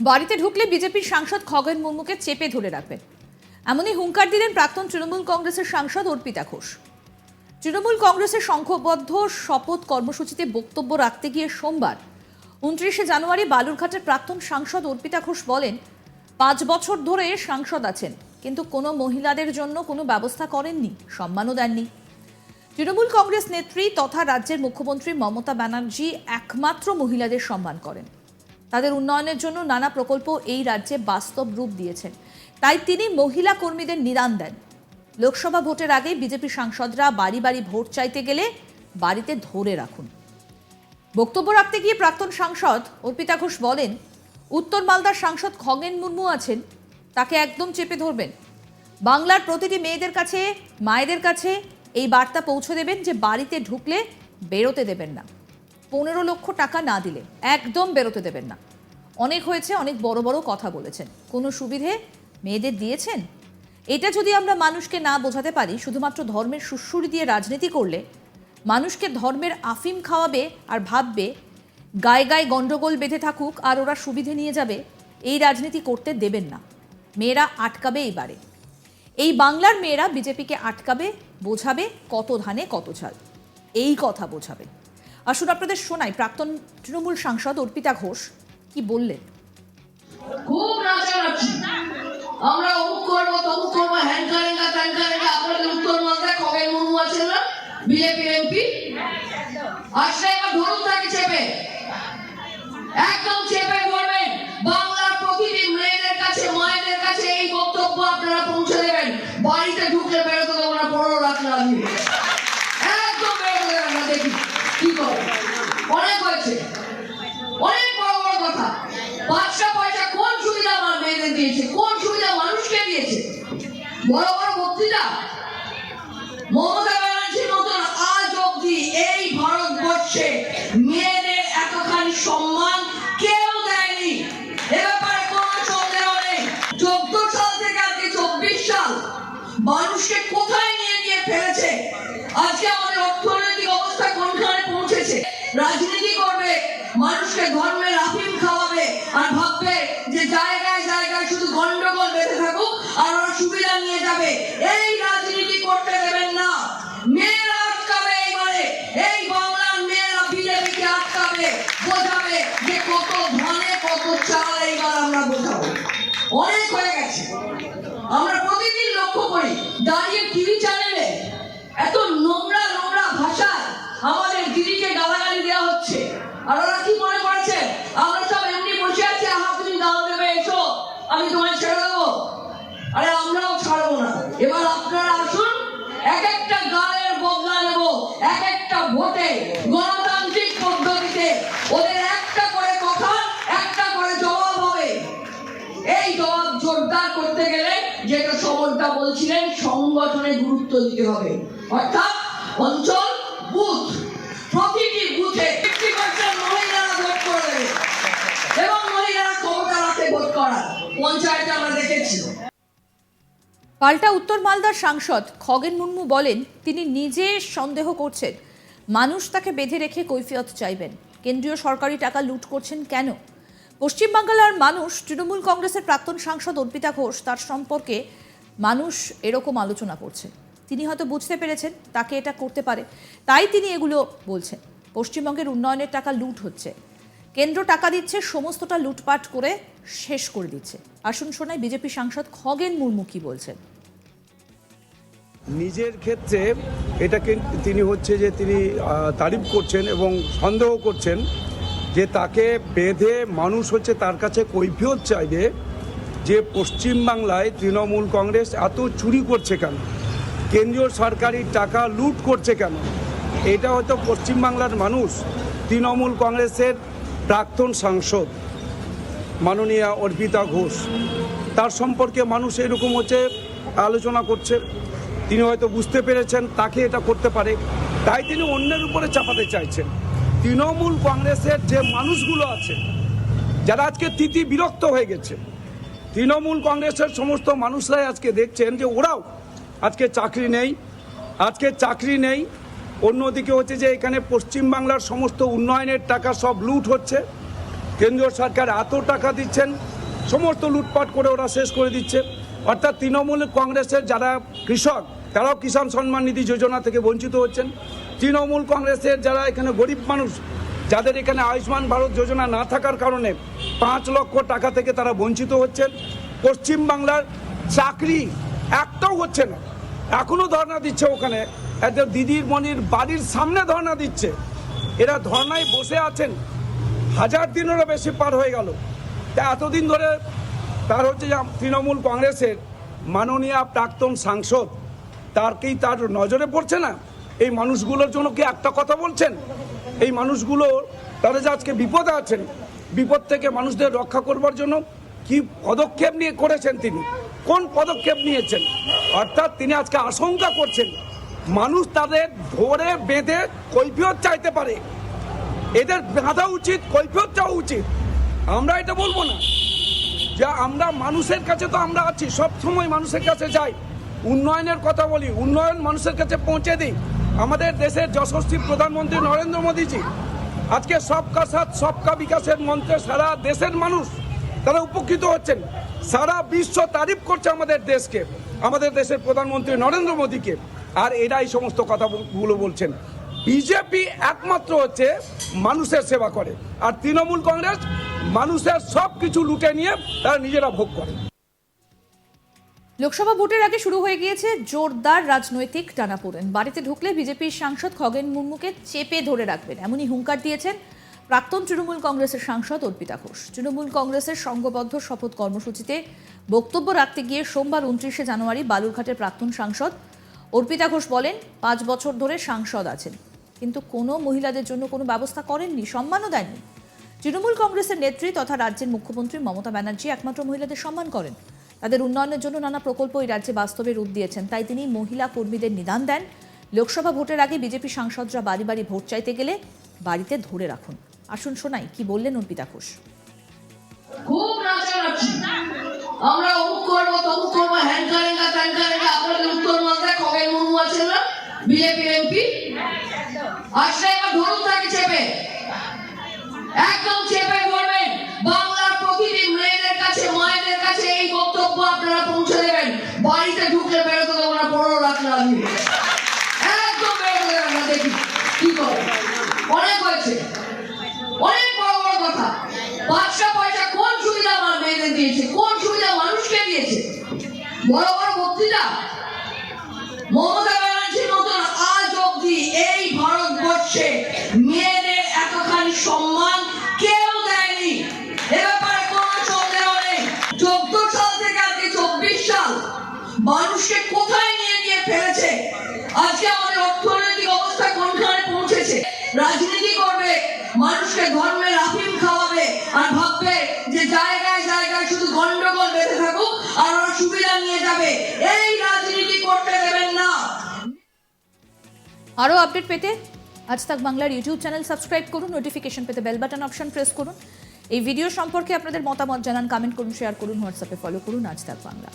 বাড়িতে ঢুকলে বিজেপির সাংসদ খগেন মুর্মুকে চেপে ধরে রাখবেন এমনই হুঙ্কার দিলেন প্রাক্তন তৃণমূল কংগ্রেসের সাংসদ অর্পিতা ঘোষ। তৃণমূল কংগ্রেসের সংঘবদ্ধ শপথ কর্মসূচিতে বক্তব্য রাখতে গিয়ে সোমবার, উনত্রিশে জানুয়ারি বালুরঘাটের প্রাক্তন সাংসদ অর্পিতা ঘোষ বলেন, পাঁচ বছর ধরে সাংসদ আছেন, কিন্তু কোনো মহিলাদের জন্য কোনো ব্যবস্থা করেননি, সম্মানও দেননি। তৃণমূল কংগ্রেস নেত্রী তথা রাজ্যের মুখ্যমন্ত্রী মমতা ব্যানার্জি একমাত্র মহিলাদের সম্মান করেন। তাদের উন্নয়নের জন্য নানা প্রকল্প এই রাজ্যে বাস্তব রূপ দিয়েছেন। তাই তিনি মহিলা কর্মীদের নিদান দেন। লোকসভা ভোটের আগে বিজেপি সাংসদরা বাড়ি বাড়ি ভোট চাইতে গেলে বাড়িতে ধরে রাখুন। বক্তব্য রাখতে গিয়ে প্রাক্তন সাংসদ অর্পিতা ঘোষ বলেন, উত্তর মালদার সাংসদ খগেন মুর্মু আছেন, তাকে একদম চেপে ধরবেন। বাংলার প্রতিটি মেয়েদের কাছে, মায়েদের কাছে এই বার্তা পৌঁছে দেবেন যে বাড়িতে ঢুকলে বেরোতে দেবেন না। পনেরো লক্ষ টাকা না দিলে একদম বেরোতে দেবেন না। অনেক হয়েছে, অনেক বড় বড় কথা বলেছেন। কোনো সুবিধে মেয়েদের দিয়েছেন? এটা যদি আমরা মানুষকে না বোঝাতে পারি, শুধুমাত্র ধর্মের সুশ্রুরি দিয়ে রাজনীতি করলে, মানুষকে ধর্মের আফিম খাওয়াবে আর ভাববে, গায়ে গায়ে গণ্ডগোল বেঁধে থাকুক আর ওরা সুবিধে নিয়ে যাবে, এই রাজনীতি করতে দেবেন না। মেয়েরা আটকাবে এইবারে। এই বাংলার মেয়েরা বিজেপিকে আটকাবে, বোঝাবে কত ধানে কত ঝাল। এই কথা বোঝাবে। আসুন আপনাদের শোনাই, প্রাক্তন তৃণমূল সাংসদ অর্পিতা ঘোষ কি বললেন? খুব আমরা অমুক তমুক হ্যান আপনাদের উত্তর না? বিজেপির এমপি আসলে এবার ধরুন তাকে চেপে। একদম চেপে ধরবেন। বাংলার প্রতিটি মেয়েদের কাছে, মায়েদের কাছে এই বক্তব্য আপনারা পৌঁছে দেবেন। বাড়িতে ঢুকলে বেরোতে না, পনেরো দিবে একদম বেরোতে দেবেন না দেখি কি করে? অনেক হয়েছে। অনেক বড় বড় কথা। পাঁচটা পয়সা কোন সুবিধা আমার মেয়েদের দিয়েছে? কোন সুবিধা মানুষকে দিয়েছে? বড় বড় বক্তৃতা মমতা রাজনীতি করবে, মানুষকে ধর্মের আফিম খাওয়াবে আর ভাববে যে জায়গায় জায়গায় শুধু গন্ডগোল বেঁধে থাকুক আর ওরা সুবিধা নিয়ে যাবে। এই রাজনীতি করতে দেবেন না। মেয়েরা আটকাবে এইবারে। এই বাংলার মেয়েরা বিজেপিকে আটকাবে, বোঝাবে যে কত ধনে, কত চাল এইবার আমরা বোঝাবো। অনেক হয়ে গেছে। আমরা প্রতিদিন লক্ষ্য করি, দাঁড়িয়ে টিভি আর ওরা কি মনে করেছে আমরা সব এমনি বসে আছি আহা তুমি গাল দেবে, এসো। আমি তোমায় ছেড়ে দেবো। আরে আমরাও ছাড়বো না। এবার আপনারা আসুন, এক একটা গালের বদলা নেব, এক একটা ভোটে, গণতান্ত্রিক পদ্ধতিতে। ওদের একটা করে কথা, একটা করে জবাব হবে। এই জবাব জোরদার করতে গেলে যেটা সমরটা বলছিলেন, সংগঠনে গুরুত্ব দিতে হবে। অর্থাৎ অঞ্চল, বুথ, প্রতিটি বুথে ফিফটি পার্সেন্ট মহিলারা ভোট করে দেবে এবং মহিলারা ক্ষমতা রাখে ভোট করার পঞ্চায়েতে আমরা দেখেছি। পাল্টা উত্তর মালদার সাংসদ খগেন মুর্মু বলেন, তিনি নিজে সন্দেহ করছেন। মানুষ তাকে বেঁধে রেখে কৈফিয়ত চাইবেন। কেন্দ্রীয় সরকারি টাকা লুট করছেন কেন? পশ্চিমবাংলার মানুষ, তৃণমূল কংগ্রেসের প্রাক্তন সাংসদ অর্পিতা ঘোষ, তার সম্পর্কে মানুষ এরকম আলোচনা করছে তিনি হয়তো বুঝতে পেরেছেন, তাকে এটা করতে পারে। তাই তিনি এগুলো বলছেন। পশ্চিমবঙ্গের উন্নয়নের টাকা লুট হচ্ছে। কেন্দ্র টাকা দিচ্ছে, সমস্তটা লুটপাট করে শেষ করে দিচ্ছে। আসুন শোনায় বিজেপি সাংসদ খগেন মুর্মু কি বলছেন। নিজের ক্ষেত্রে এটাকে তিনি হচ্ছে যে তিনি তারিফ করছেন এবং সন্দেহ করছেন যে তাকে বেঁধে মানুষ হচ্ছে তার কাছে কৈফিয়ত চাইবে যে পশ্চিমবাংলায় তৃণমূল কংগ্রেস এত চুরি করছে কেন? কেন্দ্রীয় সরকারি টাকা লুট করছে কেন? এটা হয়তো পশ্চিমবাংলার মানুষ, তৃণমূল কংগ্রেসের প্রাক্তন সাংসদ মাননীয়া অর্পিতা ঘোষ। তার সম্পর্কে মানুষ এরকম হচ্ছে, আলোচনা করছে। তিনি হয়তো বুঝতে পেরেছেন, তাকে এটা করতে পারে। তাই তিনি অন্যের উপরে চাপাতে চাইছেন। তৃণমূল কংগ্রেসের যে মানুষগুলো আছে, যারা আজকে তিতি বিরক্ত হয়ে গেছে, তৃণমূল কংগ্রেসের সমস্ত মানুষরাই আজকে দেখছেন যে ওরাও আজকে চাকরি নেই, আজকে চাকরি নেই অন্যদিকে হচ্ছে যে এখানে পশ্চিমবাংলার সমস্ত উন্নয়নের টাকা সব লুট হচ্ছে। কেন্দ্রীয় সরকার এত টাকা দিচ্ছেন, সমস্ত লুটপাট করে ওরা শেষ করে দিচ্ছে। অর্থাৎ তৃণমূল কংগ্রেসের যারা কৃষক, তারাও কিষাণ সম্মান নিধি যোজনা থেকে বঞ্চিত হচ্ছেন। তৃণমূল কংগ্রেসের যারা এখানে গরিব মানুষ, যাদের এখানে আয়ুষ্মান ভারত যোজনা না থাকার কারণে পাঁচ লক্ষ টাকা থেকে তারা বঞ্চিত হচ্ছেন। পশ্চিমবাংলার চাকরি একটাও হচ্ছে না। এখনও ধর্ণা দিচ্ছে ওখানে একজন দিদির মনির বাড়ির সামনে ধর্ণা দিচ্ছে। এরা ধর্নায় বসে আছেন। হাজার দিনেরও বেশি পার হয়ে গেল। তা এতদিন ধরে তার হচ্ছে যে তৃণমূল কংগ্রেসের মাননীয় প্রাক্তন সাংসদ, তার কি তার নজরে পড়ছে না? এই মানুষগুলোর জন্য কি একটা কথা বলছেন? এই মানুষগুলো তারা যে আজকে বিপদে আছেন, বিপদ থেকে মানুষদের রক্ষা করবার জন্য কি পদক্ষেপ নিয়ে করেছেন তিনি? কোন পদক্ষেপ নিয়েছেন? অর্থাৎ তিনি আজকে আশঙ্কা করছেন মানুষ তাদের ধরে বেঁধে কৈফিয়ত চাইতে পারে। এদের বাঁধা উচিত, কৈফিয়ত চাওয়া উচিত। আমরা এটা বলব না যে আমরা মানুষের কাছে তো আমরা আছি, সব সময় মানুষের কাছে যাই। উন্নয়নের কথা বলি, উন্নয়ন মানুষের কাছে পৌঁছে দিই। আমাদের দেশের যশস্বী প্রধানমন্ত্রী নরেন্দ্র মোদীজি, আজকে সবকা সাথ, সবকা বিকাশের মন্ত্রে সারা দেশের মানুষ তারা উপকৃত হচ্ছেন। সারা বিশ্ব তারিফ করছে আমাদের দেশকে, আমাদের দেশের প্রধানমন্ত্রী নরেন্দ্র মোদীকে। আর এরা এই সমস্ত কথাগুলো বলছেন। বিজেপি একমাত্র হচ্ছে মানুষের সেবা করে। আর তৃণমূল কংগ্রেস মানুষের সব কিছু লুটে নিয়ে তারা নিজেরা ভোগ করে। লোকসভা ভোটের আগে শুরু হয়ে গিয়েছে জোরদার রাজনৈতিক টানাপোড়েন। বাড়িতে ঢুকলে বিজেপির সাংসদ খগেন মুর্মুকে চেপে ধরে রাখবেন। এমনই হুঙ্কার দিয়েছেন প্রাক্তন তৃণমূল কংগ্রেসের সাংসদ অর্পিতা ঘোষ। তৃণমূল কংগ্রেসের সংঘবদ্ধ শপথ কর্মসূচিতে বক্তব্য রাখতে গিয়ে সোমবার উনত্রিশে জানুয়ারি বালুরঘাটের প্রাক্তন সাংসদ অর্পিতা ঘোষ বলেন, পাঁচ বছর ধরে সাংসদ আছেন, কিন্তু কোনো মহিলাদের জন্য কোনো ব্যবস্থা করেননি, সম্মানও দেননি। তৃণমূল কংগ্রেসের নেত্রী তথা রাজ্যের মুখ্যমন্ত্রী মমতা ব্যানার্জি একমাত্র মহিলাদের সম্মান করেন। তাদের উন্নয়নের জন্য নানা প্রকল্প এই রাজ্যে বাস্তবে রূপ দিয়েছেন, তাই তিনি মহিলা কর্মীদের নিদান দেন। লোকসভা ভোটের আগে বিজেপি সাংসদরা বাড়ি বাড়ি ভোট চাইতে গেলে বাড়িতে ধরে রাখুন। আসুন শোনাই, কি বললেন অর্পিতা ঘোষ? আমরা করব করব আপনাদের উত্তর খগেন মুর্মু আছেন না বিজেপির এমপি ধরুন তাকে চেপে। একদম চেপে ধরবেন। বাংলার প্রতিটি মেয়েদের কাছে, মায়েদের কাছে এই বক্তব্য আপনারা পৌঁছে দেবেন। বাড়িতে ঢুকলে বেরোতে দেবো না একদম বেরোতে দেবেন না, দেখি কি করে। অনেক হয়েছে। অনেক বড় বড় কথা। পাঁচটা পয়সা কোন সুবিধা আমার মেয়েদের দিয়েছে? কোন সুবিধা মানুষকে দিয়েছে? বড় বড় বক্তৃতা? মানুষকে কোথায় নিয়ে গিয়ে ফেলেছে? আজকে আমাদের অর্থনৈতিক অবস্থা কোনখানে পৌঁছেছে? রাজনীতি করবে, মানুষকে ধর্মের আফিম খাওয়াবে আর ভাববে যে জায়গায় জায়গায় শুধু গন্ডগোল বেঁধে থাকুক আর ওরা সুবিধা নিয়ে যাবে। এই রাজনীতি করতে দেবেন না। আরও আপডেট পেতে আজ তাক বাংলার ইউটিউব চ্যানেল সাবস্ক্রাইব করুন নোটিফিকেশন পেতে বেল বাটন অপশন প্রেস করুন। এই ভিডিও সম্পর্কে আপনাদের মতামত জানান কমেন্ট করুন শেয়ার করুন হোয়াটসঅ্যাপে ফলো করুন, আজ তাক বাংলা।